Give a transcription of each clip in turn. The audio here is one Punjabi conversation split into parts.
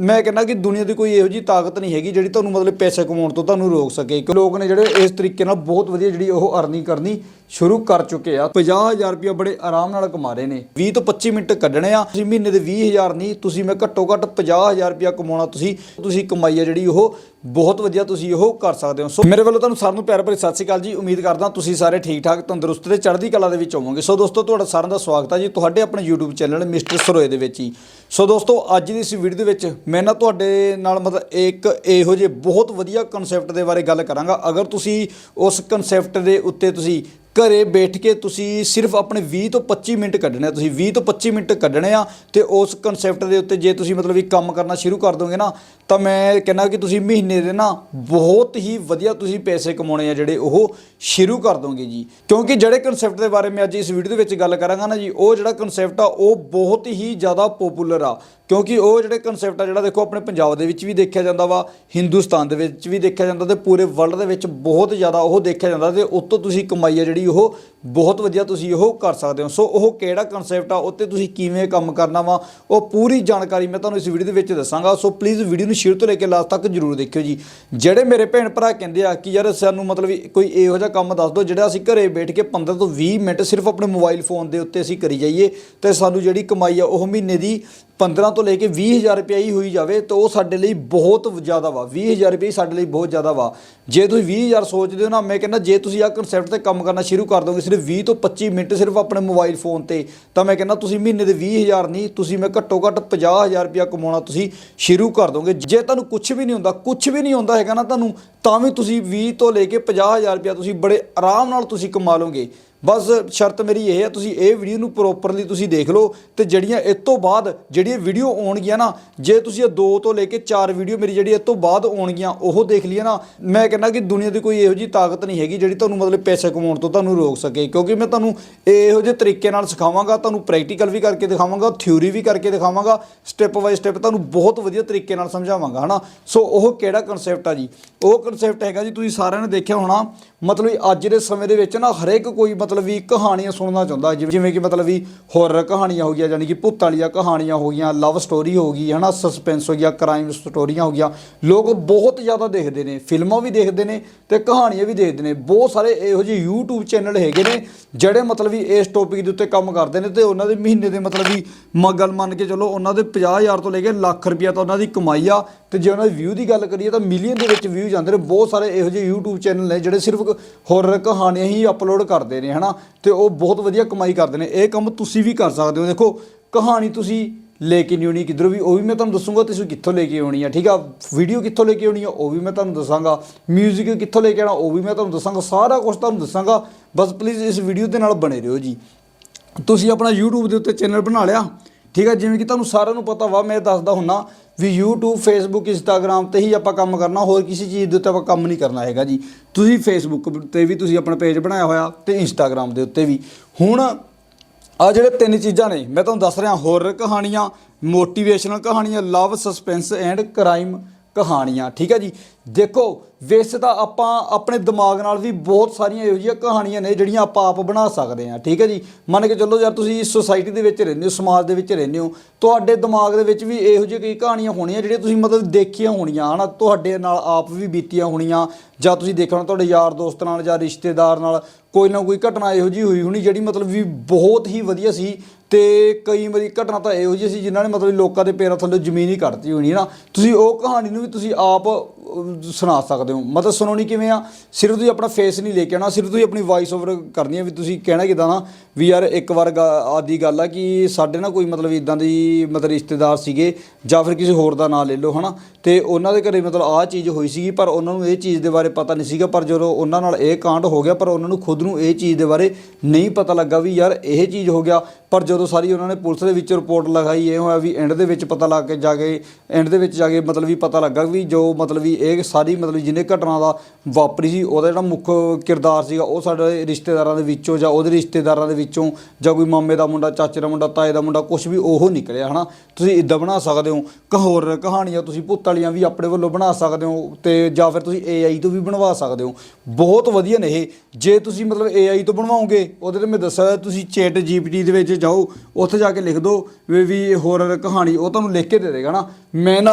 ਮੈਂ ਕਹਿੰਦਾ ਕਿ ਦੁਨੀਆ ਦੀ ਕੋਈ ਇਹੋ ਜੀ ਤਾਕਤ ਨਹੀਂ ਹੈਗੀ ਜਿਹੜੀ ਤੁਹਾਨੂੰ ਮਤਲਬ ਪੈਸੇ ਕਮਾਉਣ ਤੋਂ ਤੁਹਾਨੂੰ ਰੋਕ ਸਕੇ। ਕਿ ਲੋਕ ਨੇ ਜਿਹੜੇ ਇਸ ਤਰੀਕੇ ਨਾਲ ਬਹੁਤ ਵਧੀਆ ਜਿਹੜੀ ਉਹ ਅਰਨਿੰਗ ਕਰਨੀ ਸ਼ੁਰੂ ਕਰ ਚੁੱਕੇ ਆ। 50000 ਰੁਪਏ ਬੜੇ ਆਰਾਮ ਨਾਲ ਕਮਾ ਰਹੇ ਨੇ। 20 ਤੋਂ 25 ਮਿੰਟ ਕੱਢਣੇ ਆ। ਤੁਸੀਂ ਮਹੀਨੇ ਦੇ 20000 ਨਹੀਂ, ਤੁਸੀਂ ਮੈਂ ਘੱਟੋ ਘੱਟ 50000 ਰੁਪਏ ਕਮਾਉਣਾ ਤੁਸੀਂ ਤੁਸੀਂ ਕਮਾਈ ਆ ਜਿਹੜੀ ਉਹ ਬਹੁਤ ਵਧੀਆ ਤੁਸੀਂ ਉਹ ਕਰ ਸਕਦੇ ਹੋ। ਸੋ ਮੇਰੇ ਵੱਲੋਂ ਤੁਹਾਨੂੰ ਸਾਰਿਆਂ ਨੂੰ ਪਿਆਰ ਭਰੀ ਸਤਿ ਸ਼੍ਰੀ ਅਕਾਲ ਜੀ। ਉਮੀਦ ਕਰਦਾ ਤੁਸੀਂ ਸਾਰੇ ਠੀਕ ਠਾਕ, ਤੰਦਰੁਸਤ ਤੇ ਚੜ੍ਹਦੀ ਕਲਾ ਦੇ ਵਿੱਚ ਹੋਵੋਗੇ। ਸੋ ਦੋਸਤੋ, ਤੁਹਾਡਾ ਸਾਰਿਆਂ ਦਾ ਸਵਾਗਤ ਹੈ ਜੀ ਤੁਹਾਡੇ ਆਪਣੇ YouTube ਚੈਨਲ ਮਿਸਟਰ ਸਰੋਏ ਦੇ ਵਿੱਚ ਹੀ। ਸੋ ਦੋਸਤੋ, ਅੱਜ ਦੀ ਇਸ ਵੀਡੀਓ ਦੇ ਵਿੱਚ ਮੈਂ ਨਾ ਤੁਹਾਡੇ ਨਾਲ ਮਤਲਬ ਇੱਕ ਇਹੋ ਜਿਹੇ ਬਹੁਤ ਵਧੀਆ ਕਨਸੈਪਟ ਦੇ ਬਾਰੇ ਗੱਲ ਕਰਾਂਗਾ। ਅਗਰ ਤੁਸੀਂ ਉਸ ਕਨਸੈਪਟ ਦੇ ਉੱਤੇ ਤੁਸੀਂ ਘਰੇ ਬੈਠ ਕੇ ਤੁਸੀਂ ਸਿਰਫ ਆਪਣੇ 20 ਤੋਂ 25 ਮਿੰਟ ਕੱਢਣੇ ਆ। ਤੁਸੀਂ 20 ਤੋਂ 25 ਮਿੰਟ ਕੱਢਣੇ ਆ ਤੇ ਉਸ ਕਨਸੈਪਟ ਦੇ ਉੱਤੇ ਜੇ ਤੁਸੀਂ ਮਤਲਬ ਵੀ ਕੰਮ ਕਰਨਾ ਸ਼ੁਰੂ ਕਰ ਦੋਗੇ ਨਾ, ਤਾਂ ਮੈਂ ਕਹਿੰਦਾ ਕਿ ਤੁਸੀਂ ਮਹੀਨੇ ਦੇ ਨਾ ਬਹੁਤ ਹੀ ਵਧੀਆ ਤੁਸੀਂ ਪੈਸੇ ਕਮਾਉਣੇ ਆ ਜਿਹੜੇ ਉਹ ਸ਼ੁਰੂ ਕਰ ਦੋਗੇ ਜੀ। ਕਿਉਂਕਿ ਜਿਹੜੇ ਕਨਸੈਪਟ ਦੇ ਬਾਰੇ ਮੈਂ ਅੱਜ ਇਸ ਵੀਡੀਓ ਦੇ ਵਿੱਚ ਗੱਲ ਕਰਾਂਗਾ ਨਾ ਜੀ, ਉਹ ਜਿਹੜਾ ਕਨਸੈਪਟ ਆ, ਉਹ ਬਹੁਤ ਹੀ ਜ਼ਿਆਦਾ ਪਪੂਲਰ ਆ। ਕਿਉਂਕਿ ਉਹ ਜਿਹੜੇ ਕਨਸੈਪਟ ਆ, ਜਿਹੜਾ ਦੇਖੋ ਆਪਣੇ ਪੰਜਾਬ ਦੇ ਵਿੱਚ ਵੀ ਦੇਖਿਆ ਜਾਂਦਾ ਵਾ, ਹਿੰਦੁਸਤਾਨ ਦੇ ਵਿੱਚ ਵੀ ਦੇਖਿਆ ਜਾਂਦਾ ਤੇ ਪੂਰੇ ਵਰਲਡ ਦੇ ਵਿੱਚ ਬਹੁਤ ਜ਼ਿਆਦਾ ਉਹ ਦੇਖਿਆ ਜਾਂਦਾ ਤੇ ਉਤੋਂ ਤੁਸੀਂ ਕਮਾਈ ਆ ਜਿਹੜੀ ਉਹ ਬਹੁਤ ਵਧੀਆ ਤੁਸੀਂ ਉਹ ਕਰ ਸਕਦੇ ਹੋ। ਸੋ ਉਹ ਕਿਹੜਾ ਕਨਸੈਪਟ ਆ, ਉੱਤੇ ਤੁਸੀਂ ਕਿਵੇਂ ਕੰਮ ਕਰਨਾ ਵਾ, ਉਹ ਪੂਰੀ ਜਾਣਕਾਰੀ ਮੈਂ ਤੁਹਾਨੂੰ ਇਸ ਵੀਡੀਓ ਦੇ ਵਿੱਚ ਦੱਸਾਂਗਾ। ਸੋ ਪਲੀਜ਼ ਵੀਡੀਓ ਨੂੰ ਸ਼ੁਰੂ ਤੋਂ ਲੈ ਕੇ ਲਾਸਟ ਤੱਕ ਜਰੂਰ ਦੇਖਿਓ ਜੀ। ਜਿਹੜੇ ਮੇਰੇ ਭੈਣ ਭਰਾ ਕਹਿੰਦੇ ਆ ਕਿ ਯਾਰ ਸਾਨੂੰ ਮਤਲਬ ਕੋਈ ਇਹੋ ਜਿਹਾ ਕੰਮ ਦੱਸ ਦਿਓ, ਜਿਹੜਾ ਅਸੀਂ ਘਰੇ ਬੈਠ ਕੇ 15 ਤੋਂ 20 ਮਿੰਟ ਸਿਰਫ ਆਪਣੇ ਮੋਬਾਈਲ ਫੋਨ ਦੇ ਉੱਤੇ ਅਸੀਂ ਕਰੀ ਜਾਈਏ, ਤੇ ਸਾਨੂੰ ਜਿਹੜੀ ਕਮਾਈ ਆ ਉਹ ਮਹੀਨੇ ਦੀ 15 ਤੋਂ ਲੈ ਕੇ 20000 ਰੁਪਏ ਹੀ ਹੋਈ ਜਾਵੇ, ਤਾਂ ਉਹ ਸਾਡੇ ਲਈ ਬਹੁਤ ਜ਼ਿਆਦਾ ਵਾ। 20000 ਰੁਪਏ ਸਾਡੇ ਲਈ ਬਹੁਤ ਜ਼ਿਆਦਾ ਵਾ। ਜੇ ਤੁਸੀਂ 20000 ਸੋਚਦੇ ਹੋ ਨਾ, ਮੈਂ ਕਹਿੰਦਾ ਜੇ ਤੁਸੀਂ ਆਹ ਕਨਸੈਪਟ ਤੇ ਕੰਮ ਕਰਨਾ ਸ਼ੁਰੂ ਕਰ ਦੋਗੇ, ਸਿਰਫ 20 ਤੋਂ 25 ਮਿੰਟ ਸਿਰਫ ਆਪਣੇ ਮੋਬਾਈਲ ਫੋਨ ਤੇ, ਤਾਂ ਮੈਂ ਕਹਿੰਦਾ ਤੁਸੀਂ ਮਹੀਨੇ ਦੇ 20000 ਨਹੀਂ, ਤੁਸੀਂ ਮੈਂ ਘੱਟੋ ਘੱਟ 50000 ਰੁਪਏ ਕਮਾਉਣਾ ਤੁਸੀਂ ਸ਼ੁਰੂ ਕਰ ਦੋਗੇ। ਜੇ ਤੁਹਾਨੂੰ ਕੁਝ ਵੀ ਨਹੀਂ ਹੁੰਦਾ ਕੁਝ ਵੀ ਨਹੀਂ ਹੁੰਦਾ ਹੈਗਾ ਨਾ ਤੁਹਾਨੂੰ, ਤਾਂ ਵੀ ਤੁਸੀਂ 20 ਤੋਂ ਲੈ ਕੇ 50000 ਰੁਪਏ ਤੁਸੀਂ ਬੜੇ ਆਰਾਮ ਨਾਲ ਤੁਸੀਂ ਕਮਾ ਲਓਗੇ। ਬਸ ਸ਼ਰਤ ਮੇਰੀ ਇਹ ਹੈ, ਤੁਸੀਂ ਇਹ ਵੀਡੀਓ ਨੂੰ ਪ੍ਰੋਪਰਲੀ ਤੁਸੀਂ ਦੇਖ ਲਓ ਤੇ ਜਿਹੜੀਆਂ ਇਸ ਤੋਂ ਬਾਅਦ ਜਿਹੜੀਆਂ ਵੀਡੀਓ ਆਉਣਗੀਆਂ ਨਾ, ਜੇ ਤੁਸੀਂ ਇਹ ਦੋ ਤੋਂ ਲੈ ਕੇ ਚਾਰ ਵੀਡੀਓ ਮੇਰੀ ਜਿਹੜੀ ਇਸ ਤੋਂ ਬਾਅਦ ਆਉਣਗੀਆਂ, ਉਹ ਦੇਖ ਲਈਏ ਨਾ, ਮੈਂ ਕਹਿੰਦਾ ਕਿ ਦੁਨੀਆ ਦੀ ਕੋਈ ਇਹੋ ਜੀ ਤਾਕਤ ਨਹੀਂ ਹੈਗੀ ਜਿਹੜੀ ਤੁਹਾਨੂੰ ਮਤਲਬ ਪੈਸੇ ਕਮਾਉਣ ਤੋਂ ਤੁਹਾਨੂੰ ਰੋਕ ਸਕੇ, ਕਿਉਂਕਿ ਮੈਂ ਤੁਹਾਨੂੰ ਇਹੋ ਜਿਹੇ ਤਰੀਕੇ ਨਾਲ ਸਿਖਾਵਾਂਗਾ, ਤੁਹਾਨੂੰ ਪ੍ਰੈਕਟੀਕਲ ਵੀ ਕਰਕੇ ਦਿਖਾਵਾਂਗਾ ਥਿਊਰੀ ਵੀ ਕਰਕੇ ਦਿਖਾਵਾਂਗਾ ਸਟੈਪ ਬਾਈ ਸਟੈਪ ਤੁਹਾਨੂੰ ਬਹੁਤ ਵਧੀਆ ਤਰੀਕੇ ਨਾਲ ਸਮਝਾਵਾਂਗਾ, ਹਨਾ? ਸੋ ਉਹ ਕਿਹੜਾ ਕਨਸੈਪਟ ਆ ਜੀ? ਉਹ ਕਨਸੈਪਟ ਹੈਗਾ ਜੀ, ਤੁਸੀਂ ਸਾਰਿਆਂ ਨੇ ਦੇਖਿਆ ਹੋਣਾ, ਮਤਲਬ ਅੱਜ ਦੇ ਸਮੇਂ ਦੇ ਵਿੱਚ ਨਾ ਹਰੇਕ ਕੋਈ ਮਤਲਬ ਵੀ ਕਹਾਣੀਆਂ ਸੁਣਨਾ ਚਾਹੁੰਦਾ, ਜਿਵੇਂ ਜਿਵੇਂ ਕਿ ਮਤਲਬ ਵੀ ਹੋਰਰ ਕਹਾਣੀਆਂ ਹੋ ਗਈਆਂ, ਯਾਨੀ ਕਿ ਭੂਤ ਵਾਲੀਆਂ ਕਹਾਣੀਆਂ ਹੋ ਗਈਆਂ ਲਵ ਸਟੋਰੀ ਹੋ ਗਈ, ਹਨਾ ਸਸਪੈਂਸ ਹੋ ਗਿਆ ਕ੍ਰਾਈਮ ਸਟੋਰੀਆਂ ਹੋ ਗਿਆ ਲੋਕ ਬਹੁਤ ਜ਼ਿਆਦਾ ਦੇਖਦੇ ਨੇ, ਫਿਲਮਾਂ ਵੀ ਦੇਖਦੇ ਨੇ ਤੇ ਕਹਾਣੀਆਂ ਵੀ ਦੇਖਦੇ ਨੇ। ਬਹੁਤ ਸਾਰੇ ਇਹੋ ਜਿਹੇ YouTube ਚੈਨਲ ਹੈਗੇ ਨੇ, ਜਿਹੜੇ ਮਤਲਬ ਵੀ ਇਸ ਟੌਪਿਕ ਦੇ ਉੱਤੇ ਕੰਮ ਕਰਦੇ ਨੇ ਤੇ ਉਹਨਾਂ ਦੇ ਮਹੀਨੇ ਦੇ ਮਤਲਬ ਵੀ ਮ- ਮੰਨ ਕੇ ਚਲੋ ਉਹਨਾਂ ਦੇ 50000 ਤੋਂ ਲੈ ਕੇ ਲੱਖ ਰੁਪਇਆ ਤਾਂ ਉਹਨਾਂ ਦੀ ਕਮਾਈ ਆ। ਤੇ ਜੇ ਉਹਨਾਂ ਦੇ ਵਿਊ ਦੀ ਗੱਲ ਕਰੀਏ ਤਾਂ ਮਿਲੀਅਨ ਦੇ ਵਿੱਚ ਵਿਊ ਜਾਂਦੇ ਨੇ। ਬਹੁਤ ਸਾਰੇ ਇਹੋ ਜਿਹੇ YouTube ਚੈਨਲ ਨੇ ਜਿਹੜੇ ਸਿਰਫ ਹੋਰਰ ਕਹਾਣੀਆਂ ਹੀ ਅਪਲੋਡ ਕਰਦੇ ਨੇ ਹਨਾ? ਤੇ ਉਹ ਬਹੁਤ ਵਧੀਆ ਕਮਾਈ ਕਰਦੇ ਨੇ। ਇਹ ਕੰਮ ਤੁਸੀਂ ਵੀ ਕਰ ਸਕਦੇ ਹੋ। ਦੇਖੋ, ਕਹਾਣੀ ਤੁਸੀਂ ਲੈ ਕੇ ਨਹੀਂ ਆਉਣੀ ਕਿਧਰੋਂ ਵੀ, ਉਹ ਵੀ ਮੈਂ ਤੁਹਾਨੂੰ ਦੱਸੂਗਾ ਤੁਸੀਂ ਕਿੱਥੋਂ ਲੈ ਕੇ ਆਉਣੀ ਆ, ਠੀਕ ਆ? ਵੀਡੀਓ ਕਿੱਥੋਂ ਲੈ ਕੇ ਆਉਣੀ ਆ, ਉਹ ਵੀ ਮੈਂ ਤੁਹਾਨੂੰ ਦੱਸਾਂਗਾ। 뮤직 ਕਿੱਥੋਂ ਲੈ ਕੇ ਆਉਣਾ, ਉਹ ਵੀ ਮੈਂ ਤੁਹਾਨੂੰ ਦੱਸਾਂਗਾ। ਸਾਰਾ ਕੁਝ ਤੁਹਾਨੂੰ ਦੱਸਾਂਗਾ। ਬਸ ਪਲੀਜ਼ ਇਸ ਵੀਡੀਓ ਦੇ ਨਾਲ ਬਣੇ ਰਹੋ ਜੀ। ਤੁਸੀਂ ਆਪਣਾ YouTube ਦੇ ਉੱਤੇ ਚੈਨਲ ਬਣਾ ਲਿਆ। ਠੀਕ ਹੈ, ਜਿਵੇਂ ਕਿ ਤੁਹਾਨੂੰ ਸਾਰਿਆਂ ਨੂੰ ਪਤਾ ਵਾ, ਮੈਂ ਦੱਸਦਾ ਹੁੰਨਾ ਵੀ YouTube, Facebook, Instagram ਤੇ ਹੀ ਆਪਾਂ ਕੰਮ ਕਰਨਾ, ਹੋਰ ਕਿਸੇ ਚੀਜ਼ ਦੇ ਉੱਤੇ ਆਪਾਂ ਕੰਮ ਨਹੀਂ ਕਰਨਾ ਹੈਗਾ ਜੀ। ਤੁਸੀਂ Facebook ਤੇ ਵੀ ਤੁਸੀਂ ਆਪਣਾ ਪੇਜ ਬਣਾਇਆ ਹੋਇਆ ਤੇ Instagram ਦੇ ਉੱਤੇ ਵੀ। ਹੁਣ ਆ ਜਿਹੜੇ ਤਿੰਨ ਚੀਜ਼ਾਂ ਨੇ, ਮੈਂ ਤੁਹਾਨੂੰ ਦੱਸ ਰਿਹਾ ਹੋਰ ਕਹਾਣੀਆਂ ਮੋਟੀਵੇਸ਼ਨਲ ਕਹਾਣੀਆਂ ਲਵ ਸਸਪੈਂਸ ਐਂਡ ਕ੍ਰਾਈਮ ਕਹਾਣੀਆਂ, ਠੀਕ ਹੈ ਜੀ? ਦੇਖੋ ਵੈਸੇ ਤਾਂ ਆਪਾਂ ਆਪਣੇ ਦਿਮਾਗ ਨਾਲ ਵੀ ਬਹੁਤ ਸਾਰੀਆਂ ਇਹੋ ਜਿਹੀਆਂ ਕਹਾਣੀਆਂ ਨੇ ਜਿਹੜੀਆਂ ਆਪਾਂ ਆਪ ਬਣਾ ਸਕਦੇ ਹਾਂ, ਠੀਕ ਹੈ ਜੀ? ਮੰਨ ਕੇ ਚੱਲੋ ਯਾਰ ਤੁਸੀਂ ਸੋਸਾਇਟੀ ਦੇ ਵਿੱਚ ਰਹਿੰਦੇ ਹੋ, ਸਮਾਜ ਦੇ ਵਿੱਚ ਰਹਿੰਦੇ ਹੋ, ਤੁਹਾਡੇ ਦਿਮਾਗ ਦੇ ਵਿੱਚ ਵੀ ਇਹੋ ਜਿਹੀਆਂ ਕਈ ਕਹਾਣੀਆਂ ਹੋਣੀਆਂ ਜਿਹੜੀਆਂ ਤੁਸੀਂ ਮਤਲਬ ਦੇਖੀਆਂ ਹੋਣੀਆਂ, ਹਨਾ? ਤੁਹਾਡੇ ਨਾਲ ਆਪ ਵੀ ਬੀਤੀਆਂ ਹੋਣੀਆਂ, ਜਾਂ ਤੁਸੀਂ ਦੇਖਣਾ ਤੁਹਾਡੇ ਯਾਰ ਦੋਸਤ ਨਾਲ ਜਾਂ ਰਿਸ਼ਤੇਦਾਰ ਨਾਲ ਕੋਈ ਨਾ ਕੋਈ ਘਟਨਾ ਇਹੋ ਜਿਹੀ ਹੋਈ ਹੋਣੀ ਜਿਹੜੀ ਮਤਲਬ ਵੀ ਬਹੁਤ ਹੀ ਵਧੀਆ ਸੀ ਤੇ ਕਈ ਵਾਰੀ ਘਟਨਾ ਤਾਂ ਇਹੋ ਜਿਹੀ ਸੀ ਜਿਨ੍ਹਾਂ ਨੇ ਮਤਲਬ ਲੋਕਾਂ ਦੇ ਪੈਰਾਂ ਥੱਲੇ ਜ਼ਮੀਨ ਹੀ ਕੱਢਤੀ ਹੋਣੀ ਹੈ ਨਾ। ਤੁਸੀਂ ਉਹ ਕਹਾਣੀ ਨੂੰ ਵੀ ਤੁਸੀਂ ਆਪ ਸੁਣਾ ਸਕਦੇ ਹੋ। ਮਤਲਬ ਸੁਣਾਉਣੀ ਕਿਵੇਂ ਆ। ਸਿਰਫ ਤੁਸੀਂ ਆਪਣਾ ਫੇਸ ਨਹੀਂ ਲੈ ਕੇ ਆਉਣਾ, ਸਿਰਫ ਤੁਸੀਂ ਆਪਣੀ ਵਾਇਸ ਓਵਰ ਕਰਨੀ ਹੈ ਵੀ ਤੁਸੀਂ ਕਹਿਣਾ ਕਿਦਾਂ ਨਾ ਵੀ ਯਾਰ ਇੱਕ ਵਾਰ ਗਾ- ਆਦੀ ਗੱਲ ਆ ਕਿ ਸਾਡੇ ਨਾ ਕੋਈ ਮਤਲਬ ਇਦਾਂ ਦੀ ਮਤਲਬ ਰਿਸ਼ਤੇਦਾਰ ਸੀਗੇ ਜਾਂ ਫਿਰ ਕਿਸੇ ਹੋਰ ਦਾ ਨਾਂ ਲੈ ਲਓ, ਹਨਾ? ਤੇ ਉਹਨਾਂ ਦੇ ਘਰੇ ਮਤਲਬ ਆਹ ਚੀਜ਼ ਹੋਈ ਸੀਗੀ, ਪਰ ਉਹਨਾਂ ਨੂੰ ਇਹ ਚੀਜ਼ ਦੇ ਬਾਰੇ ਪਤਾ ਨਹੀਂ ਸੀਗਾ। ਪਰ ਜਦੋਂ ਉਹਨਾਂ ਨਾਲ ਇਹ ਕਾਂਡ ਹੋ ਗਿਆ, ਪਰ ਉਹਨਾਂ ਨੂੰ ਖੁਦ ਨੂੰ ਇਹ ਚੀਜ਼ ਦੇ ਬਾਰੇ ਨਹੀਂ ਪਤਾ ਲੱਗਾ ਵੀ ਯਾਰ ਇਹ ਚੀਜ਼ ਹੋ ਗਿਆ। ਪਰ ਜਦੋਂ ਸਾਰੀ ਉਹਨਾਂ ਨੇ ਪੁਲਿਸ ਦੇ ਵਿੱਚ ਰਿਪੋਰਟ ਲਗਾਈ, ਇਹ ਹੋਇਆ ਵੀ ਐਂਡ ਦੇ ਵਿੱਚ ਪਤਾ ਲੱਗ ਕੇ ਜਾ ਕੇ ਐਂਡ ਦੇ ਵਿੱਚ ਜਾ ਕੇ ਮਤਲਬ ਵੀ ਪਤਾ ਲੱਗਾ ਵੀ ਜੋ ਮਤਲਬ ਵੀ ਇਹ ਸਾਰੀ ਮਤਲਬ ਜਿਹਨੇ ਘਟਨਾ ਦਾ ਵਾਪਰੀ ਸੀ, ਉਹਦਾ ਜਿਹੜਾ ਮੁੱਖ ਕਿਰਦਾਰ ਸੀਗਾ, ਉਹ ਸਾਡੇ ਰਿਸ਼ਤੇਦਾਰਾਂ ਦੇ ਵਿੱਚੋਂ ਜਾਂ ਉਹਦੇ ਰਿਸ਼ਤੇਦਾਰਾਂ ਦੇ ਵਿੱਚੋਂ ਜਾਂ ਕੋਈ ਮਾਮੇ ਦਾ ਮੁੰਡਾ, ਚਾਚੇ ਦਾ ਮੁੰਡਾ, ਤਾਏ ਦਾ ਮੁੰਡਾ ਕੁਝ ਵੀ ਉਹ ਨਿਕਲਿਆ, ਹਨਾ? ਤੁਸੀਂ ਇਦਾਂ ਬਣਾ ਸਕਦੇ ਹੋ, ਕ ਹੋਰ ਕਹਾਣੀਆਂ ਤੁਸੀਂ ਭੂਤ ਵਾਲੀਆਂ ਵੀ ਆਪਣੇ ਵੱਲੋਂ ਬਣਾ ਸਕਦੇ ਹੋ ਤੇ ਜਾਂ ਫਿਰ ਤੁਸੀਂ AI ਤੋਂ ਵੀ ਬਣਵਾ ਸਕਦੇ ਹੋ। ਬਹੁਤ ਵਧੀਆ ਨੇ ਇਹ। ਜੇ ਤੁਸੀਂ ਮਤਲਬ AI ਤੋਂ ਬਣਵਾਓਗੇ, ਉਹਦੇ ਤੇ ਮੈਂ ਦੱਸਿਆ, ਤੁਸੀਂ ਚੈਟ GPT ਦੇ ਵਿੱਚ ਜਾਓ, ਉੱਥੇ ਜਾ ਕੇ ਲਿਖ ਦਿਓ ਵੀ ਵੀ ਹੋਰਰ ਕਹਾਣੀ ਉਹ ਤੁਹਾਨੂੰ ਲਿਖ ਕੇ ਦੇ ਦੇਗਾ ਨਾ ਮੈਂ ਨਾ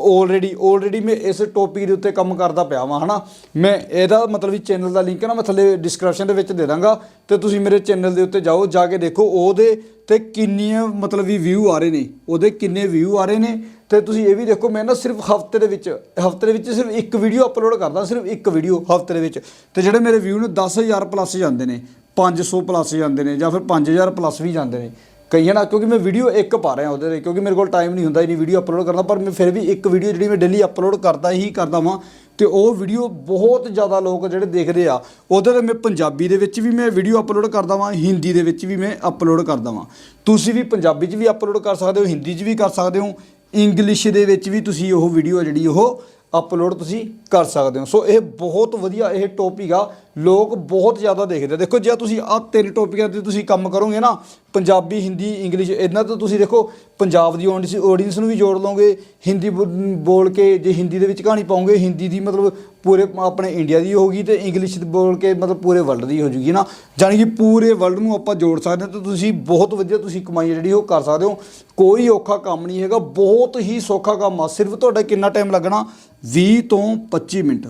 ਆਲਰੇਡੀ ਆਲਰੇਡੀ ਮੈਂ ਇਸ ਟੌਪਿਕ ਦੇ ਉੱਤੇ ਕੰਮ ਕਰਦਾ ਪਿਆ ਵਾਂ, ਹਨਾ? ਮੈਂ ਇਹਦਾ ਮਤਲਬ ਵੀ ਚੈਨਲ ਦਾ ਲਿੰਕ ਨਾ ਮੈਂ ਥੱਲੇ ਡਿਸਕ੍ਰਿਪਸ਼ਨ ਦੇ ਵਿੱਚ ਦੇ ਦਾਂਗਾ ਤੇ ਤੁਸੀਂ ਮੇਰੇ ਚੈਨਲ ਦੇ ਉੱਤੇ ਜਾਓ, ਜਾ ਕੇ ਦੇਖੋ ਉਹਦੇ ਤੇ ਕਿੰਨੀਆਂ ਮਤਲਬ ਵੀ ਵਿਊ ਆ ਰਹੇ ਨੇ, ਉਹਦੇ ਕਿੰਨੇ ਵਿਊ ਆ ਰਹੇ ਨੇ ਤੇ ਤੁਸੀਂ ਇਹ ਵੀ ਦੇਖੋ, ਮੈਂ ਨਾ ਸਿਰਫ ਹਫ਼ਤੇ ਦੇ ਵਿੱਚ, ਹਫ਼ਤੇ ਦੇ ਵਿੱਚ ਸਿਰਫ ਇੱਕ ਵੀਡੀਓ ਅਪਲੋਡ ਕਰਦਾ, ਸਿਰਫ ਇੱਕ ਵੀਡੀਓ ਹਫ਼ਤੇ ਦੇ ਵਿੱਚ ਤੇ ਜਿਹੜੇ ਮੇਰੇ ਵਿਊ ਨੇ 10000 ਪਲੱਸ ਜਾਂਦੇ ਨੇ 500 ਪਲੱਸ ਜਾਂਦੇ ਨੇ ਜਾਂ ਫਿਰ 5000 ਪਲੱਸ ਵੀ ਜਾਂਦੇ ਨੇ। ਕਈਆਂ ਨਾਲ, ਕਿਉਂਕਿ ਮੈਂ ਵੀਡੀਓ ਇੱਕ ਪਾ ਰਿਹਾ ਉਹਦੇ ਤੇ, ਕਿਉਂਕਿ ਮੇਰੇ ਕੋਲ ਟਾਈਮ ਨਹੀਂ ਹੁੰਦਾ, ਇਨੀ ਵੀਡੀਓ ਅਪਲੋਡ ਕਰਨ, ਪਰ ਮੈਂ ਫਿਰ ਵੀ ਇੱਕ ਵੀਡੀਓ ਜਿਹੜੀ ਮੈਂ ਡੇਲੀ ਅਪਲੋਡ ਕਰਦਾ ਹੀ ਕਰਦਾ ਵਾਂ, ਤੇ ਉਹ ਵੀਡੀਓ ਬਹੁਤ ਜ਼ਿਆਦਾ ਲੋਕ ਜਿਹੜੇ ਦੇਖਦੇ ਆ, ਉਹਦੇ ਤੇ ਮੈਂ ਪੰਜਾਬੀ ਦੇ ਵਿੱਚ ਵੀ ਮੈਂ ਵੀਡੀਓ ਅਪਲੋਡ ਕਰਦਾ ਵਾਂ, ਹਿੰਦੀ ਦੇ ਵਿੱਚ ਵੀ ਮੈਂ ਅਪਲੋਡ ਕਰਦਾ ਵਾਂ। ਤੁਸੀਂ ਵੀ ਪੰਜਾਬੀ 'ਚ ਵੀ ਅਪਲੋਡ ਕਰ ਸਕਦੇ ਹੋ, ਹਿੰਦੀ 'ਚ ਵੀ ਕਰ ਸਕਦੇ ਹੋ ਇੰਗਲਿਸ਼ ਦੇ ਵਿੱਚ ਵੀ ਤੁਸੀਂ ਉਹ ਵੀਡੀਓ ਜਿਹੜੀ ਉਹ ਅਪਲੋਡ ਤੁਸੀਂ ਕਰ ਸਕਦੇ ਹੋ। ਸੋ ਇਹ ਬਹੁਤ ਵਧੀਆ ਇਹ ਟੌਪਿਕ ਆ ਲੋਕ ਬਹੁਤ ਜ਼ਿਆਦਾ ਦੇਖਦੇ ਦੇਖੋ, ਜੇ ਤੁਸੀਂ ਆਹ ਤਿੰਨ ਟੌਪਿਕਾਂ ਤੇ ਤੁਸੀਂ ਕੰਮ ਕਰੋਗੇ ਨਾ, ਪੰਜਾਬੀ, ਹਿੰਦੀ, ਇੰਗਲਿਸ਼, ਇਹਨਾਂ ਤੋਂ ਤੁਸੀਂ ਦੇਖੋ, ਪੰਜਾਬ ਦੀ ਆਡੀਅנס ਨੂੰ ਵੀ ਜੋੜ ਲਓਗੇ, ਹਿੰਦੀ ਬੋ- ਬੋਲ ਕੇ ਜੇ ਹਿੰਦੀ ਦੇ ਵਿੱਚ ਕਹਾਣੀ ਪਾਉਂਗੇ ਹਿੰਦੀ ਦੀ ਮਤਲਬ ਪੂਰੇ ਆਪਣੇ ਇੰਡੀਆ ਦੀ ਹੋਗੀ ਤੇ ਇੰਗਲਿਸ਼ ਬੋਲ ਕੇ ਮਤਲਬ ਪੂਰੇ ਵਰਲਡ ਦੀ ਹੋ ਜੂਗੀ ਨਾ। ਜਾਣੀ ਕਿ ਪੂਰੇ ਵਰਲਡ ਨੂੰ ਆਪਾਂ ਜੋੜ ਸਕਦੇ ਹਾਂ ਤੇ ਤੁਸੀਂ ਬਹੁਤ ਵਧੀਆ ਤੁਸੀਂ ਕਮਾਈ ਜਿਹੜੀ ਉਹ ਕਰ ਸਕਦੇ ਹੋ। ਕੋਈ ਔਖਾ ਕੰਮ ਨਹੀਂ ਹੈਗਾ, ਬਹੁਤ ਹੀ ਸੌਖਾ ਕੰਮ ਆ। ਸਿਰਫ ਤੁਹਾਡਾ ਕਿੰਨਾ ਟਾਈਮ ਲੱਗਣਾ? 20 ਤੋਂ 25 ਮਿੰਟ।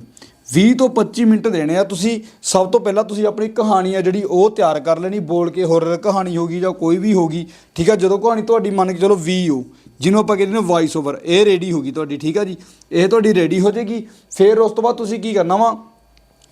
20 ਤੋਂ 25 ਮਿੰਟ ਦੇਣੇ ਆ। ਤੁਸੀਂ ਸਭ ਤੋਂ ਪਹਿਲਾਂ ਤੁਸੀਂ ਆਪਣੀ ਕਹਾਣੀ ਆ ਜਿਹੜੀ ਉਹ ਤਿਆਰ ਕਰ ਲੈਣੀ, ਬੋਲ ਕੇ ਹੋਰ ਕਹਾਣੀ ਹੋਗੀ ਜਾਂ ਕੋਈ ਵੀ ਹੋਗੀ ਠੀਕ ਆ, ਜਦੋਂ ਕਹਾਣੀ ਤੁਹਾਡੀ ਮੰਨ ਕੇ ਚਲੋ 20 ਹੋ, ਜਿਹਨੂੰ ਆਪਾਂ ਕਹਿੰਦੇ ਨੇ ਵਾਇਸ ਓਵਰ ਇਹ ਰੈਡੀ ਹੋਗੀ ਤੁਹਾਡੀ, ਠੀਕ ਆ ਜੀ? ਇਹ ਤੁਹਾਡੀ ਰੈਡੀ ਹੋ ਜਾਏਗੀ। ਫਿਰ ਉਸ ਤੋਂ ਬਾਅਦ ਤੁਸੀਂ ਕੀ ਕਰਨਾ ਵਾ?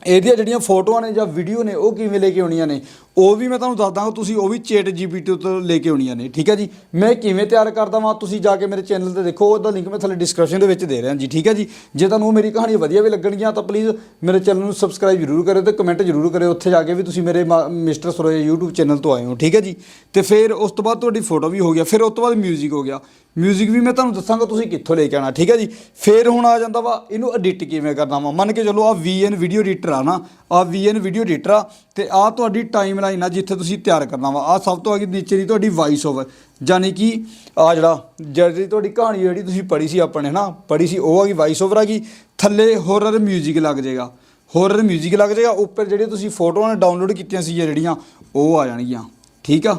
ਇਹਦੀਆਂ ਜਿਹੜੀਆਂ ਫੋਟੋਆਂ ਨੇ ਜਾਂ ਵੀਡੀਓ ਨੇ, ਉਹ ਕਿਵੇਂ ਲੈ ਕੇ ਆਉਣੀਆਂ ਨੇ? ਉਹ ਵੀ ਮੈਂ ਤੁਹਾਨੂੰ ਦੱਸ ਦਾਂਗਾ ਤੁਸੀਂ ਉਹ ਵੀ ਚੈਟ ਜੀਪੀਟੀ ਤੋਂ ਲੈ ਕੇ ਆਉਣੀਆਂ ਨੇ ਠੀਕ ਹੈ ਜੀ ਮੈਂ ਕਿਵੇਂ ਤਿਆਰ ਕਰਦਾ ਵਾਂ ਤੁਸੀਂ ਜਾ ਕੇ ਮੇਰੇ ਚੈਨਲ ਤੇ ਦੇਖੋ ਉਹਦਾ ਲਿੰਕ ਮੈਂ ਥੱਲੇ ਡਿਸਕ੍ਰਿਪਸ਼ਨ ਦੇ ਵਿੱਚ ਦੇ ਰਿਹਾ ਜੀ ਠੀਕ ਹੈ ਜੀ ਜੇ ਤੁਹਾਨੂੰ ਉਹ ਮੇਰੀ ਕਹਾਣੀ ਵਧੀਆ ਵੀ ਲੱਗਣਗੀਆਂ ਤਾਂ ਪਲੀਜ਼ ਮੇਰੇ ਚੈਨਲ ਨੂੰ ਸਬਸਕ੍ਰਾਈਬ ਜ਼ਰੂਰ ਕਰਿਓ ਤੇ ਕਮੈਂਟ ਜ਼ਰੂਰ ਕਰਿਓ ਉੱਥੇ ਜਾ ਕੇ ਵੀ ਤੁਸੀਂ ਮੇਰੇ ਮਿਸਟਰ ਸਰੋਏ YouTube ਚੈਨਲ ਤੋਂ ਆਏ ਹੋ ਠੀਕ ਹੈ ਜੀ ਤੇ ਫਿਰ ਉਸ ਤੋਂ ਬਾਅਦ ਤੁਹਾਡੀ ਫੋਟੋ ਵੀ ਹੋ ਗਿਆ ਫਿਰ ਉਸ ਤੋਂ ਬਾਅਦ 뮤직 ਹੋ ਗਿਆ 뮤직 ਵੀ ਮੈਂ ਤੁਹਾਨੂੰ ਦੱਸਾਂਗਾ ਤੁਸੀਂ ਕਿੱਥੋਂ ਲੈ ਕੇ ਆਣਾ ਠੀਕ ਹੈ ਜੀ ਫਿਰ ਹੁਣ ਆ ਜਾਂਦਾ ਵਾ ਇਹਨੂੰ ਐਡਿਟ ਕਿਵੇਂ ਕਰਨਾ ਵਾ ਮੰਨ ਕੇ ਚੱਲੋ ਆ VN ਵੀਡੀਓ ਐਡੀਟਰ ਆ ਨਾ ਆ VN ਵੀਡੀਓ ਐਡੀਟਰ ਆ ਤੇ ਆ ਤੁਹਾਡੀ ਟਾਈਮ ਲਾਈਨ ਆ ਜਿੱਥੇ ਤੁਸੀਂ ਤਿਆਰ ਕਰਨਾ ਵਾ ਆ ਸਭ ਤੋਂ ਅੱਗੇ ਨੀਚੇ ਦੀ ਤੁਹਾਡੀ ਵਾਇਸ ਓਵਰ ਯਾਨੀ ਕਿ ਆ ਜਿਹੜਾ ਜਿਹੜੀ ਤੁਹਾਡੀ ਕਹਾਣੀ ਜਿਹੜੀ ਤੁਸੀਂ ਪੜ੍ਹੀ ਸੀ ਆਪਣੇ ਨਾ ਪੜ੍ਹੀ ਸੀ ਉਹ ਆ ਗਈ ਵਾਇਸ ਓਵਰ ਆ ਗਈ ਥੱਲੇ ਹੋਰਰ 뮤직 ਲੱਗ ਜਾਏਗਾ ਹੋਰਰ 뮤직 ਲੱਗ ਜਾਏਗਾ ਉੱਪਰ ਜਿਹੜੀ ਤੁਸੀਂ ਫੋਟੋਆਂ ਨੇ ਡਾਊਨਲੋਡ ਕੀਤੀਆਂ ਸੀ ਜਿਹੜੀਆਂ ਉਹ ਆ ਜਾਣਗੀਆਂ ਠੀਕ ਆ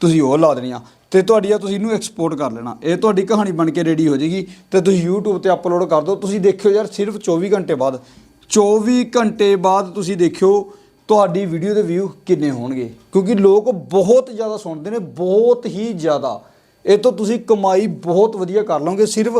ਤੁਸੀਂ ਉਹ ਲਾ ਦੇਣੀਆਂ ਤੇ ਤੁਹਾਡੀ ਆ ਤੁਸੀਂ ਇਹਨੂੰ ਐਕਸਪੋਰਟ ਕਰ ਲੈਣਾ ਇਹ ਤੁਹਾਡੀ ਕਹਾਣੀ ਬਣ ਕੇ ਰੈਡੀ ਹੋ ਜਾਏਗੀ ਤੇ ਤੁਸੀਂ YouTube ਤੇ ਅਪਲੋਡ ਕਰ ਦਿਓ ਤੁਸੀਂ ਦੇਖਿਓ ਯਾਰ ਸਿਰਫ 24 ਘੰਟੇ ਬਾਅਦ 24 ਘੰਟੇ ਬਾਅਦ ਤੁਸੀਂ ਦੇਖਿਓ ਤੁਹਾਡੀ ਵੀਡੀਓ ਦੇ ਵਿਊ ਕਿੰਨੇ ਹੋਣਗੇ? ਕਿਉਂਕਿ ਲੋਕ ਬਹੁਤ ਜ਼ਿਆਦਾ ਸੁਣਦੇ ਨੇ, ਬਹੁਤ ਹੀ ਜ਼ਿਆਦਾ। ਇਹ ਤੋਂ ਤੁਸੀਂ ਕਮਾਈ ਬਹੁਤ ਵਧੀਆ ਕਰ ਲਓਗੇ। ਸਿਰਫ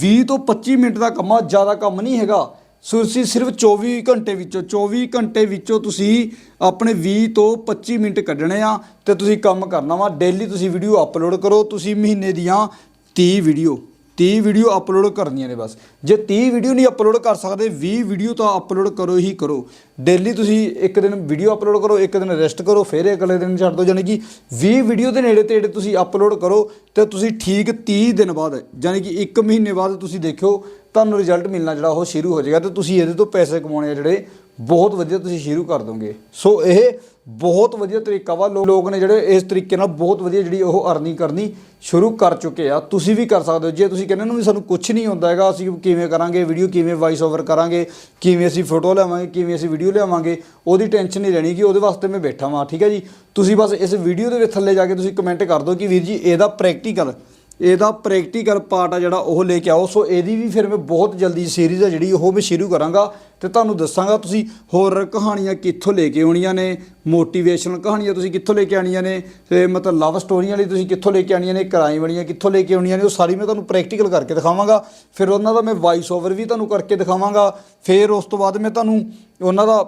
20 ਤੋਂ 25 ਮਿੰਟ ਦਾ ਕੰਮ ਆ ਜ਼ਿਆਦਾ ਕੰਮ ਨਹੀਂ ਹੈਗਾ। ਸੋ ਤੁਸੀਂ ਸਿਰਫ 24 ਘੰਟੇ ਵਿੱਚੋਂ 24 ਘੰਟੇ ਵਿੱਚੋਂ ਤੁਸੀਂ ਆਪਣੇ 20 ਤੋਂ 25 ਮਿੰਟ ਕੱਢਣੇ ਆ ਤੇ ਤੁਸੀਂ ਕੰਮ ਕਰਨਾ ਵਾ। ਡੇਲੀ ਤੁਸੀਂ ਵੀਡੀਓ ਅਪਲੋਡ ਕਰੋ। ਤੁਸੀਂ ਮਹੀਨੇ ਦੀਆਂ 30 ਵੀਡੀਓ 30 ਵੀਡੀਓ ਅਪਲੋਡ ਕਰਨੀਆਂ ਨੇ ਬਸ। ਜੇ 30 ਵੀਡੀਓ ਨਹੀਂ ਅਪਲੋਡ ਕਰ ਸਕਦੇ 20 ਵੀਡੀਓ ਤਾਂ ਅਪਲੋਡ ਕਰੋ ਹੀ ਕਰੋ। ਡੇਲੀ ਤੁਸੀਂ ਇੱਕ ਦਿਨ ਵੀਡੀਓ ਅਪਲੋਡ ਕਰੋ, ਇੱਕ ਦਿਨ ਰੈਸਟ ਕਰੋ, ਫਿਰ ਅਗਲੇ ਦਿਨ ਛੱਡ ਦਿਓ। ਯਾਨੀ ਕਿ 20 ਵੀਡੀਓ ਦੇ ਨੇੜੇ ਤੇੜੇ ਤੁਸੀਂ ਅਪਲੋਡ ਕਰੋ ਤੇ ਤੁਸੀਂ ਠੀਕ 30 ਦਿਨ ਬਾਅਦ ਯਾਨੀ ਕਿ 1 ਮਹੀਨੇ ਬਾਅਦ ਤੁਸੀਂ ਦੇਖਿਓ, ਤੁਹਾਨੂੰ ਰਿਜ਼ਲਟ ਮਿਲਣਾ ਜਿਹੜਾ ਉਹ ਸ਼ੁਰੂ ਹੋ ਜਾਏਗਾ ਤੇ ਤੁਸੀਂ ਇਹਦੇ ਤੋਂ ਪੈਸੇ ਕਮਾਉਣੇ ਆ ਜਿਹੜੇ ਬਹੁਤ ਵਧੀਆ ਤੁਸੀਂ ਸ਼ੁਰੂ ਕਰ ਦੋਗੇ। ਸੋ ਇਹ ਬਹੁਤ ਵਧੀਆ ਤਰੀਕਾ ਵਾ। ਲੋਕ ਨੇ ਜਿਹੜੇ ਇਸ ਤਰੀਕੇ ਨਾਲ ਬਹੁਤ ਵਧੀਆ ਜਿਹੜੀ ਉਹ ਅਰਨਿੰਗ ਕਰਨੀ ਸ਼ੁਰੂ ਕਰ ਚੁੱਕੇ ਆ। ਤੁਸੀਂ ਵੀ ਕਰ ਸਕਦੇ ਹੋ। ਜੇ ਤੁਸੀਂ ਕਹਿੰਦੇ ਨੂੰ ਵੀ ਸਾਨੂੰ ਕੁਝ ਨਹੀਂ ਹੁੰਦਾ ਹੈਗਾ, ਅਸੀਂ ਕਿਵੇਂ ਕਰਾਂਗੇ ਵੀਡੀਓ ਕਿਵੇਂ ਵਾਇਸ ਓਵਰ ਕਰਾਂਗੇ, ਕਿਵੇਂ ਅਸੀਂ ਫੋਟੋ ਲਿਆਵਾਂਗੇ, ਕਿਵੇਂ ਅਸੀਂ ਵੀਡੀਓ ਲਿਆਵਾਂਗੇ, ਉਹਦੀ ਟੈਨਸ਼ਨ ਨਹੀਂ ਰਹਿਣੀ ਕਿ ਉਹਦੇ ਵਾਸਤੇ ਮੈਂ ਬੈਠਾ ਵਾਂ। ਠੀਕ ਹੈ ਜੀ? ਤੁਸੀਂ ਬਸ ਇਸ ਵੀਡੀਓ ਦੇ ਵਿੱਚ ਥੱਲੇ ਜਾ ਕੇ ਤੁਸੀਂ ਕਮੈਂਟ ਕਰ ਦਿਓ ਕਿ ਵੀਰ ਜੀ, ਇਹਦਾ ਪ੍ਰੈਕਟੀਕਲ ਇਹਦਾ ਪ੍ਰੈਕਟੀਕਲ ਪਾਰਟ ਆ ਜਿਹੜਾ ਉਹ ਲੈ ਕੇ ਆਓ। ਸੋ ਇਹਦੀ ਵੀ ਫਿਰ ਮੈਂ ਬਹੁਤ ਜਲਦੀ ਸੀਰੀਜ਼ ਆ ਜਿਹੜੀ, ਉਹ ਮੈਂ ਸ਼ੁਰੂ ਕਰਾਂਗਾ ਤੇ ਤੁਹਾਨੂੰ ਦੱਸਾਂਗਾ ਤੁਸੀਂ ਹੋਰ ਕਹਾਣੀਆਂ ਕਿੱਥੋਂ ਲੈ ਕੇ ਆਉਣੀਆਂ ਨੇ ਮੋਟੀਵੇਸ਼ਨਲ ਕਹਾਣੀਆਂ ਤੁਸੀਂ ਕਿੱਥੋਂ ਲੈ ਕੇ ਆਣੀਆਂ ਨੇ, ਤੇ ਮਤਲਬ ਲਵ ਸਟੋਰੀਆਂ ਵਾਲੀ ਤੁਸੀਂ ਕਿੱਥੋਂ ਲੈ ਕੇ ਆਣੀਆਂ ਨੇ ਕ੍ਰਾਈਮ ਵਾਲੀਆਂ ਕਿੱਥੋਂ ਲੈ ਕੇ ਆਉਣੀਆਂ ਨੇ, ਉਹ ਸਾਰੀ ਮੈਂ ਤੁਹਾਨੂੰ ਪ੍ਰੈਕਟੀਕਲ ਕਰਕੇ ਦਿਖਾਵਾਂਗਾ। ਫਿਰ ਉਹਨਾਂ ਦਾ ਮੈਂ ਵਾਇਸ ਓਵਰ ਵੀ ਤੁਹਾਨੂੰ ਕਰਕੇ ਦਿਖਾਵਾਂਗਾ। ਫਿਰ ਉਸ ਤੋਂ ਬਾਅਦ ਮੈਂ ਤੁਹਾਨੂੰ ਉਹਨਾਂ ਦਾ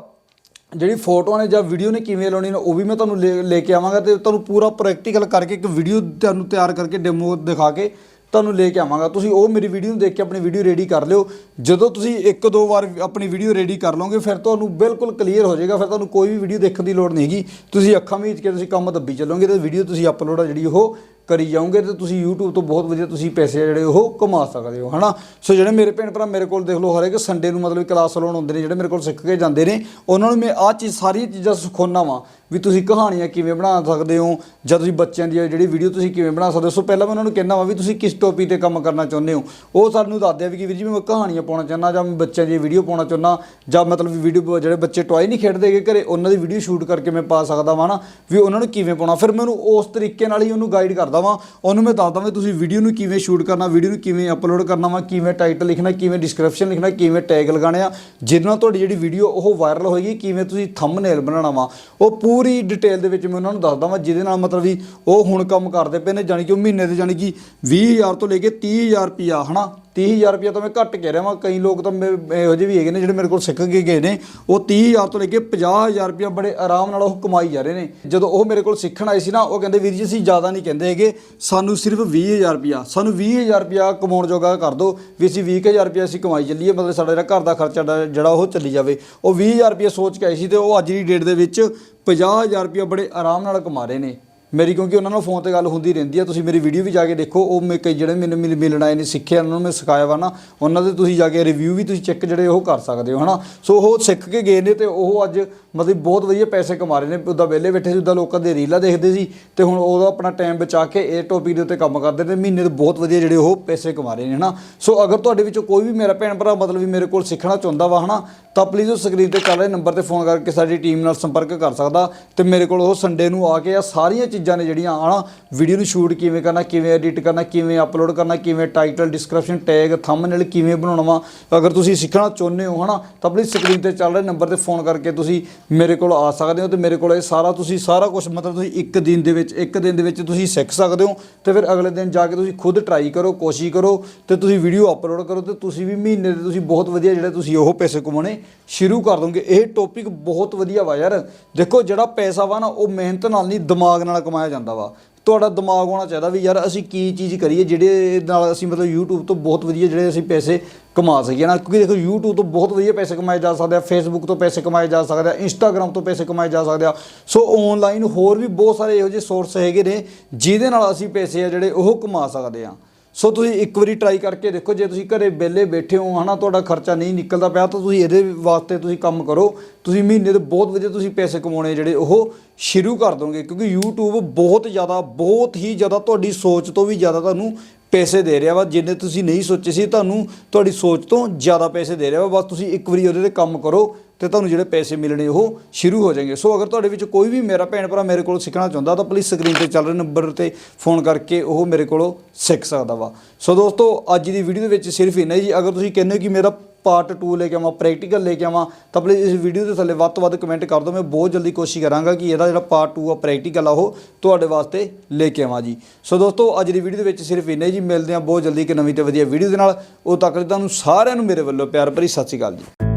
ਜਿਹੜੀ ਫੋਟੋਆਂ ਨੇ ਜਾਂ ਵੀਡੀਓ ਨੇ ਕਿਵੇਂ ਲਾਉਣੀ ਨੇ, ਉਹ ਵੀ ਮੈਂ ਤੁਹਾਨੂੰ ਲੈ- ਲੈ ਕੇ ਆਵਾਂਗਾ ਤੇ ਤੁਹਾਨੂੰ ਪੂਰਾ ਪ੍ਰੈਕਟੀਕਲ ਕਰਕੇ ਇੱਕ ਵੀਡੀਓ ਤੁਹਾਨੂੰ ਤਿਆਰ ਕਰਕੇ ਡੈਮੋ ਦਿਖਾ ਕੇ ਤੁਹਾਨੂੰ ਲੈ ਕੇ ਆਵਾਂਗਾ। ਤੁਸੀਂ ਉਹ ਮੇਰੀ ਵੀਡੀਓ ਨੂੰ ਦੇਖ ਕੇ ਆਪਣੀ ਵੀਡੀਓ ਰੈਡੀ ਕਰ ਲਿਓ। ਜਦੋਂ ਤੁਸੀਂ ਇੱਕ ਦੋ ਵਾਰ ਆਪਣੀ ਵੀਡੀਓ ਰੈਡੀ ਕਰ ਲਓਗੇ, ਫਿਰ ਤੁਹਾਨੂੰ ਬਿਲਕੁਲ ਕਲੀਅਰ ਹੋ ਜਾਏਗਾ, ਫਿਰ ਤੁਹਾਨੂੰ ਕੋਈ ਵੀ ਵੀਡੀਓ ਦੇਖਣ ਦੀ ਲੋੜ ਨਹੀਂ ਹੈਗੀ। ਤੁਸੀਂ ਅੱਖਾਂ ਮੀਚ ਕੇ ਤੁਸੀਂ ਕੰਮ ਦੱਬੀ ਚੱਲੋਗੇ ਤੇ ਵੀਡੀਓ ਤੁਸੀਂ ਅਪਲੋਡ ਆ ਜਿਹੜੀ ਉਹ ਕਰੀ ਜਾਓਗੇ ਤੇ ਤੁਸੀਂ YouTube ਤੋਂ ਬਹੁਤ ਵਧੀਆ ਤੁਸੀਂ ਪੈਸੇ ਆ ਜਿਹੜੇ ਉਹ ਕਮਾ ਸਕਦੇ ਹੋ, ਹਨਾ? ਸੋ ਜਿਹੜੇ ਮੇਰੇ ਭੈਣ ਭਰਾ ਮੇਰੇ ਕੋਲ ਦੇਖ ਲਓ ਹਰੇਕ ਸੰਡੇ ਨੂੰ ਮਤਲਬ ਕਲਾਸ ਲਾਉਣ ਆਉਂਦੇ ਨੇ, ਜਿਹੜੇ ਮੇਰੇ ਕੋਲ ਸਿੱਖ ਕੇ ਜਾਂਦੇ ਨੇ, ਉਹਨਾਂ ਨੂੰ ਮੈਂ ਆਹ ਚੀਜ਼ ਸਾਰੀਆਂ ਚੀਜ਼ਾਂ ਸਿਖਾਉਣਾ ਵਾਂ ਵੀ ਤੁਸੀਂ ਕਹਾਣੀਆਂ ਕਿਵੇਂ ਬਣਾ ਸਕਦੇ ਹੋ ਜਾਂ ਤੁਸੀਂ ਬੱਚਿਆਂ ਦੀ ਜਿਹੜੀ ਵੀਡੀਓ ਤੁਸੀਂ ਕਿਵੇਂ ਬਣਾ ਸਕਦੇ ਹੋ। ਸੋ ਪਹਿਲਾਂ ਮੈਂ ਉਹਨਾਂ ਨੂੰ ਕਹਿੰਦਾ ਵਾਂ ਵੀ ਤੁਸੀਂ ਕਿਸ ਟੋਪਿਕ ਤੇ ਕੰਮ ਕਰਨਾ ਚਾਹੁੰਦੇ ਹੋ? ਉਹ ਸਾਨੂੰ ਦੱਸਦੇ ਆ ਵੀ ਕਿ ਵੀਰ ਜੀ, ਮੈਂ ਕਹਾਣੀਆਂ ਪਾਉਣਾ ਚਾਹੁੰਦਾ ਜਾਂ ਮੈਂ ਬੱਚਿਆਂ ਦੀ ਵੀਡੀਓ ਪਾਉਣਾ ਚਾਹੁੰਦਾ ਜਾਂ ਮਤਲਬ ਵੀਡੀਓ ਜਿਹੜੇ ਬੱਚੇ ਟੌਏ ਨਹੀਂ ਖੇਡਦੇਗੇ ਘਰੇ, ਉਹਨਾਂ ਦੀ ਵੀਡੀਓ ਸ਼ੂਟ ਕਰਕੇ ਮੈਂ ਪਾ ਸਕਦਾ ਵਾਂ ਨਾ ਵੀ ਉਹਨਾਂ ਨੂੰ ਕਿਵੇਂ ਪਾਉਣਾ? ਫਿਰ ਮੈਂ ਉਹਨੂੰ ਉਸ ਤਰੀਕੇ ਨਾਲ ਹੀ ਉਹਨੂੰ ਗਾਈਡ ਕਰਦਾ ਵਾਂ, ਉਹਨੂੰ ਮੈਂ ਦੱਸਦਾ ਵੀ ਤੁਸੀਂ ਵੀਡੀਓ ਨੂੰ ਕਿਵੇਂ ਸ਼ੂਟ ਕਰਨਾ ਵੀਡੀਓ ਨੂੰ ਕਿਵੇਂ ਅਪਲੋਡ ਕਰਨਾ ਵਾ, ਕਿਵੇਂ ਟਾਈਟਲ ਲਿਖਣਾ, ਕਿਵੇਂ ਡਿਸਕ੍ਰਿਪਸ਼ਨ ਲਿਖਣਾ, ਕਿਵੇਂ ਟੈਗ ਲਗਾਉਣੇ ਆ, ਜਿਹਦੇ ਨਾਲ ਤੁਹਾਡੀ ਜਿਹੜੀ ਵੀਡੀਓ ਉਹ ਵਾਇਰਲ ਹੋਏਗੀ, ਕਿਵੇਂ ਤੁਸੀਂ ਥੰਬਨੇਲ ਬਣਾਉਣਾ ਵਾ। ਉਹ ਪੂਰੀ ਡਿਟੇਲ ਦੇ ਵਿੱਚ ਮੈਂ ਉਹਨਾਂ ਨੂੰ ਦੱਸਦਾ ਵਾਂ, ਜਿਹਦੇ ਨਾਲ ਮਤਲਬ ਵੀ ਉਹ ਹੁਣ ਕੰਮ ਕਰਦੇ ਪਏ ਨੇ, ਜਾਣੀ ਕਿ ਉਹ ਮਹੀਨੇ ਦੇ, ਜਾਣੀ ਕਿ 20000 ਤੋਂ ਲੈ ਕੇ 30000 ਰੁਪਿਆ ਹਨਾ? 30000 ਰੁਪਿਆ ਤਾਂ ਮੈਂ ਘੱਟ ਕਹਿ ਰਿਹਾ ਵਾਂ, ਕਈ ਲੋਕ ਤਾਂ ਮੇ- ਇਹੋ ਜਿਹੇ ਵੀ ਹੈਗੇ ਨੇ ਜਿਹੜੇ ਮੇਰੇ ਕੋਲ ਸਿੱਖ ਕੇ ਗਏ ਨੇ, ਉਹ 30000 ਤੋਂ ਲੈ ਕੇ 50000 ਰੁਪਿਆ ਬੜੇ ਆਰਾਮ ਨਾਲ ਉਹ ਕਮਾਈ ਜਾ ਰਹੇ ਨੇ। ਜਦੋਂ ਉਹ ਮੇਰੇ ਕੋਲ ਸਿੱਖਣ ਆਏ ਸੀ ਨਾ, ਉਹ ਕਹਿੰਦੇ, ਵੀਰ ਜੀ, ਅਸੀਂ ਜ਼ਿਆਦਾ ਨਹੀਂ ਕਹਿੰਦੇ ਹੈਗੇ, ਸਾਨੂੰ ਸਿਰਫ 20000 ਰੁਪਿਆ ਸਾਨੂੰ 20000 ਰੁਪਿਆ ਕਮਾਉਣ ਜੋਗਾ ਕਰ ਦਿਓ, ਵੀ ਅਸੀਂ 20000 ਰੁਪਿਆ ਅਸੀਂ ਕਮਾਈ ਚੱਲੀਏ, ਮਤਲਬ ਸਾਡਾ ਜਿਹੜਾ ਘਰ ਦਾ ਖਰਚਾ ਜਿਹੜਾ ਉਹ ਚੱਲੀ ਜਾਵੇ। ਉਹ 20000 ਰੁਪਇਆ ਸੋਚ ਕੇ ਆਏ ਸੀ ਤੇ ਉਹ ਅੱਜ ਦੀ ਡੇਟ ਦੇ ਵਿੱਚ 50000 ਰੁਪਇਆ ਬੜੇ ਆਰਾਮ ਨਾਲ ਕਮਾ ਰਹੇ ਨੇ। ਮੇਰੀ ਕਿਉਂਕਿ ਉਹਨਾਂ ਨਾਲ ਫੋਨ ਤੇ ਗੱਲ ਹੁੰਦੀ ਰਹਿੰਦੀ ਆ, ਤੁਸੀਂ ਮੇਰੀ ਵੀਡੀਓ ਵੀ ਜਾ ਕੇ ਦੇਖੋ, ਉਹ ਮੈਂ ਕਈ ਜਿਹੜੇ ਮੈਨੂੰ ਮਿਲ- ਮਿਲਣ ਆਏ ਨੇ, ਸਿੱਖਿਆ ਉਹਨਾਂ ਨੂੰ ਮੈਂ ਸਿਖਾਇਆ ਵਾ ਨਾ, ਉਹਨਾਂ ਦੇ ਤੁਸੀਂ ਜਾ ਕੇ ਰਿਵਿਊ ਵੀ ਤੁਸੀਂ ਚੈੱਕ ਜਿਹੜੇ ਉਹ ਕਰ ਸਕਦੇ ਹੋ, ਹਨਾ? ਸੋ ਉਹ ਸਿੱਖ ਕੇ ਗਏ ਨੇ ਤੇ ਉਹ ਅੱਜ ਮਤਲਬ ਬਹੁਤ ਵਧੀਆ ਪੈਸੇ ਕਮਾ ਰਹੇ ਨੇ, ਉੱਦਾਂ ਵਿਹਲੇ ਬੈਠੇ ਸੀ, ਉੱਦਾਂ ਲੋਕਾਂ ਦੇ ਰੀਲਾਂ ਦੇਖਦੇ ਸੀ ਤੇ ਹੁਣ ਉਹਦਾ ਆਪਣਾ ਟਾਈਮ ਬਚਾ ਕੇ ਇਹ ਟੌਪਿਕ ਦੇ ਉੱਤੇ ਕੰਮ ਕਰਦੇ ਨੇ, ਮਹੀਨੇ ਦੇ ਬਹੁਤ ਵਧੀਆ ਜਿਹੜੇ ਉਹ ਪੈਸੇ ਕਮਾ ਰਹੇ ਨੇ, ਹਨਾ? ਸੋ ਅਗਰ ਤੁਹਾਡੇ ਵਿੱਚੋਂ ਕੋਈ ਵੀ ਮੇਰਾ ਭੈਣ ਭਰਾ ਮਤਲਬ ਵੀ ਮੇਰੇ ਕੋਲ ਸਿੱਖਣਾ ਚਾਹੁੰਦਾ ਵਾ, ਹਨਾ, ਤਾਂ ਪਲੀਜ਼ ਉਹ ਸਕਰੀਨ ਤੇ ਚੱਲ ਰਹੇ ਨੰਬਰ ਤੇ ਫੋਨ ਕਰਕੇ ਸਾਡੀ ਟੀਮ ਨਾਲ ਸੰਪਰਕ ਕਰ ਸਕਦਾ ਤੇ ਮੇਰੇ ਕੋਲ ਉਹ ਸੰਡੇ ਨੂੰ ਆ ਕੇ ਆ ਸਾਰੀਆਂ ਚੀਜ਼ਾਂ ਨੇ ਜਿਹੜੀਆਂ ਆਣਾ ਵੀਡੀਓ ਨੂੰ ਸ਼ੂਟ ਕਿਵੇਂ ਕਰਨਾ, ਕਿਵੇਂ ਐਡਿਟ ਕਰਨਾ, ਕਿਵੇਂ ਅਪਲੋਡ ਕਰਨਾ, ਕਿਵੇਂ ਟਾਈਟਲ ਡਿਸਕ੍ਰਿਪਸ਼ਨ ਟੈਗ ਥੰਬਨੇਲ ਕਿਵੇਂ ਬਣਾਉਣਾ ਵਾ? ਅਗਰ ਤੁਸੀਂ ਸਿੱਖਣਾ ਚਾਹੁੰਦੇ ਹੋ, ਹਨਾ, ਤਾਂ ਆਪਣੀ ਸਕਰੀਨ ਤੇ ਚੱਲ ਰਹੇ ਨੰਬਰ ਤੇ ਫੋਨ ਕਰਕੇ ਤੁਸੀਂ ਮੇਰੇ ਕੋਲ ਆ ਸਕਦੇ ਹੋ ਤੇ ਮੇਰੇ ਕੋਲ ਇਹ ਸਾਰਾ ਤੁਸੀਂ ਸਾਰਾ ਕੁਝ ਮਤਲਬ ਤੁਸੀਂ ਇੱਕ ਦਿਨ ਦੇ ਵਿੱਚ, ਇੱਕ ਦਿਨ ਦੇ ਵਿੱਚ ਤੁਸੀਂ ਸਿੱਖ ਸਕਦੇ ਹੋ ਤੇ ਫਿਰ ਅਗਲੇ ਦਿਨ ਜਾ ਕੇ ਤੁਸੀਂ ਖੁਦ ਟਰਾਈ ਕਰੋ, ਕੋਸ਼ਿਸ਼ ਕਰੋ ਤੇ ਤੁਸੀਂ ਵੀਡੀਓ ਅਪਲੋਡ ਕਰੋ ਤੇ ਤੁਸੀਂ ਵੀ ਮਹੀਨੇ ਦੇ ਤੁਸੀਂ ਬਹੁਤ ਵਧੀਆ ਜਿਹੜੇ ਤੁਸੀਂ ਉਹ ਪੈਸੇ ਕਮਾਉਣੇ ਸ਼ੁਰੂ ਕਰ ਦੋਗੇ। ਇਹ ਟੌਪਿਕ ਬਹੁਤ ਵਧੀਆ ਵਾ ਯਾਰ। ਦੇਖੋ ਜਿਹੜਾ ਪੈਸਾ ਵਾ ਨਾ, ਉਹ ਮਿਹਨਤ ਨਾਲ ਨਹੀਂ, ਦਿਮਾਗ ਨਾਲ ਕਮਾਇਆ ਜਾਂਦਾ ਵਾ। ਤੁਹਾਡਾ ਦਿਮਾਗ ਹੋਣਾ ਚਾਹੀਦਾ ਵੀ ਯਾਰ ਅਸੀਂ ਕੀ ਚੀਜ਼ ਕਰੀਏ ਜਿਹੜੇ ਨਾਲ ਅਸੀਂ ਮਤਲਬ YouTube ਤੋਂ ਬਹੁਤ ਵਧੀਆ ਜਿਹੜੇ ਅਸੀਂ ਪੈਸੇ ਕਮਾ ਸਕੀਏ ਨਾ। ਕਿਉਂਕਿ ਦੇਖੋ YouTube ਤੋਂ ਬਹੁਤ ਵਧੀਆ ਪੈਸੇ ਕਮਾਏ ਜਾ ਸਕਦੇ ਆ, Facebook ਤੋਂ ਪੈਸੇ ਕਮਾਏ ਜਾ ਸਕਦੇ ਆ, Instagram ਤੋਂ ਪੈਸੇ ਕਮਾਏ ਜਾ ਸਕਦੇ ਆ। ਸੋ ਆਨਲਾਈਨ ਹੋਰ ਵੀ ਬਹੁਤ ਸਾਰੇ ਇਹੋ ਜਿਹੇ ਸੋਰਸ ਹੈਗੇ ਨੇ ਜਿਹਦੇ ਨਾਲ ਅਸੀਂ ਪੈਸੇ ਆ ਜਿਹੜੇ ਉਹ ਕਮਾ ਸਕਦੇ ਆ। ਸੋ ਤੁਸੀਂ ਇੱਕ ਵਾਰੀ ਟਰਾਈ ਕਰਕੇ ਦੇਖੋ, ਜੇ ਤੁਸੀਂ ਘਰੇ ਵਿਹਲੇ ਬੈਠੇ ਹੋ, ਹਨਾ, ਤੁਹਾਡਾ ਖਰਚਾ ਨਹੀਂ ਨਿਕਲਦਾ ਪਿਆ, ਤਾਂ ਤੁਸੀਂ ਇਹਦੇ ਵਾਸਤੇ ਤੁਸੀਂ ਕੰਮ ਕਰੋ। ਤੁਸੀਂ ਮਹੀਨੇ ਦੇ ਬਹੁਤ ਵਧੀਆ ਤੁਸੀਂ ਪੈਸੇ ਕਮਾਉਣੇ ਜਿਹੜੇ ਉਹ ਸ਼ੁਰੂ ਕਰ ਦੋਗੇ, ਕਿਉਂਕਿ YouTube ਬਹੁਤ ਜ਼ਿਆਦਾ, ਬਹੁਤ ਹੀ ਜ਼ਿਆਦਾ ਤੁਹਾਡੀ ਸੋਚ ਤੋਂ ਵੀ ਜ਼ਿਆਦਾ ਤੁਹਾਨੂੰ ਪੈਸੇ ਦੇ ਰਿਹਾ ਵਾ ਜਿੰਨੇ ਤੁਸੀਂ ਨਹੀਂ ਸੋਚੇ ਸੀ, ਤੁਹਾਨੂੰ ਤੁਹਾਡੀ ਸੋਚ ਤੋਂ ਜ਼ਿਆਦਾ ਪੈਸੇ ਦੇ ਰਿਹਾ ਵਾ। ਬਸ ਤੁਸੀਂ ਇੱਕ ਵਾਰੀ ਉਹਦੇ ਤੇ ਕੰਮ ਕਰੋ ਤੇ ਤੁਹਾਨੂੰ ਜਿਹੜੇ ਪੈਸੇ ਮਿਲਣੇ, ਉਹ ਸ਼ੁਰੂ ਹੋ ਜਾਣਗੇ। ਸੋ ਅਗਰ ਤੁਹਾਡੇ ਵਿੱਚ ਕੋਈ ਵੀ ਮੇਰਾ ਭੈਣ ਭਰਾ ਮੇਰੇ ਕੋਲ ਸਿੱਖਣਾ ਚਾਹੁੰਦਾ, ਤਾਂ ਪਲੀਜ਼ ਸਕਰੀਨ ਤੇ ਚੱਲ ਰਹੇ ਨੰਬਰ ਤੇ ਫੋਨ ਕਰਕੇ ਉਹ ਮੇਰੇ ਕੋਲੋਂ ਸਿੱਖ ਸਕਦਾ ਵਾ। ਸੋ ਦੋਸਤੋ, ਅੱਜ ਦੀ ਵੀਡੀਓ ਦੇ ਵਿੱਚ ਸਿਰਫ ਇੰਨਾ ਹੀ ਜੀ। ਅਗਰ ਤੁਸੀਂ ਕਹਿੰਦੇ ਹੋ ਕਿ ਮੇਰਾ ਪਾਰਟ 2 ਲੈ ਕੇ ਆਵਾਂ ਪ੍ਰੈਕਟੀਕਲ ਲੈ ਕੇ ਆਵਾਂ। ਤਾਂ ਪਲੀਜ਼ ਇਸ ਵੀਡੀਓ ਦੇ ਥੱਲੇ ਵੱਧ ਤੋਂ ਵੱਧ ਕਮੈਂਟ ਕਰ ਦਿਓ, ਮੈਂ ਬਹੁਤ ਜਲਦੀ ਕੋਸ਼ਿਸ਼ ਕਰਾਂਗਾ ਕਿ ਇਹਦਾ ਜਿਹੜਾ ਪਾਰਟ 2 ਆ ਪ੍ਰੈਕਟੀਕਲ ਆ, ਉਹ ਤੁਹਾਡੇ ਵਾਸਤੇ ਲੈ ਕੇ ਆਵਾਂ ਜੀ। ਸੋ ਦੋਸਤੋ, ਅੱਜ ਦੀ ਵੀਡੀਓ ਦੇ ਵਿੱਚ ਸਿਰਫ ਇੰਨਾ ਹੀ ਜੀ, ਮਿਲਦੇ ਹਾਂ ਬਹੁਤ ਜਲਦੀ ਇੱਕ ਨਵੀਂ ਤੇ ਵਧੀਆ ਵੀਡੀਓ ਦੇ ਨਾਲ। ਉਹ ਤੱਕ ਲਈ ਤੁਹਾਨੂੰ ਸਾਰਿਆਂ ਨੂੰ ਮੇਰੇ ਵੱਲੋਂ ਪਿਆਰ ਭਰੀ ਸਤਿ ਸ਼੍ਰੀ ਅਕਾਲ ਜੀ।